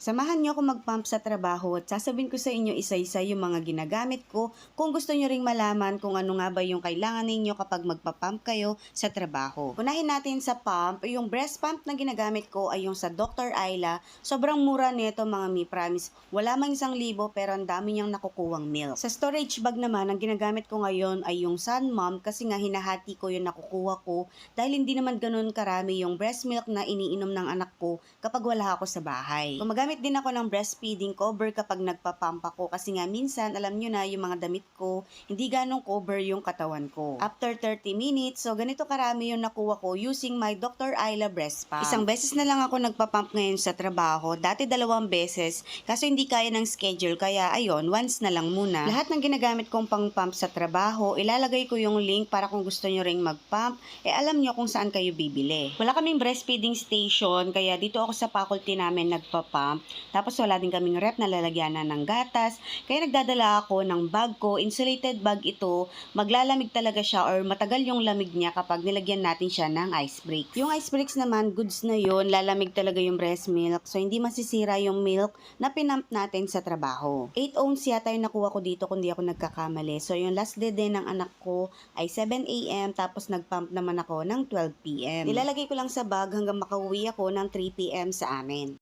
Samahan niyo ako mag-pump sa trabaho at sasabihin ko sa inyo isa-isa yung mga ginagamit ko kung gusto niyo ring malaman kung ano nga ba yung kailangan ninyo kapag magpa-pump kayo sa trabaho. Unahin natin sa pump, yung breast pump na ginagamit ko ay yung sa Dr. Ayla. Sobrang mura nito mga mi promise. Wala mang isang libo pero ang dami niyang nakukuwang milk. Sa storage bag naman, ang ginagamit ko ngayon ay yung Sun Mom kasi nga hinahati ko yung nakukuha ko dahil hindi naman ganun karami yung breast milk na iniinom ng anak ko kapag wala ako sa bahay. Gumagamit din ako ng breastfeeding cover kapag nagpapamp ako kasi nga minsan alam nyo na yung mga damit ko hindi ganong cover yung katawan ko. After 30 minutes, so ganito karami yung nakuha ko using my Dr. Ayla breast pump. Isang beses na lang ako nagpapump ngayon sa trabaho, dati dalawang beses kaso hindi kaya ng schedule kaya ayon once na lang muna. Lahat ng ginagamit kong pang pump sa trabaho, ilalagay ko yung link para kung gusto nyo ring mag-pump, eh alam nyo kung saan kayo bibili. Wala kaming breastfeeding station, kaya dito ako sa faculty namin nagpa-pump. Tapos wala din kaming rep na lalagyanan ng gatas, kaya nagdadala ako ng bag ko, insulated bag ito, maglalamig talaga siya or matagal yung lamig niya kapag nilagyan natin siya ng ice breaks. Yung ice breaks naman, goods na yon lalamig talaga yung breast milk, so hindi masisira yung milk na pinump natin sa trabaho. 8 ounce yata yung nakuha ko dito kung di ako nagkakamali. So yung last day din ng anak ko ay 7 a.m. tapos nagpump naman ako ng 12 p.m. Nilalagay ko lang sa bag hanggang makauwi ako ng 3 p.m. sa amin.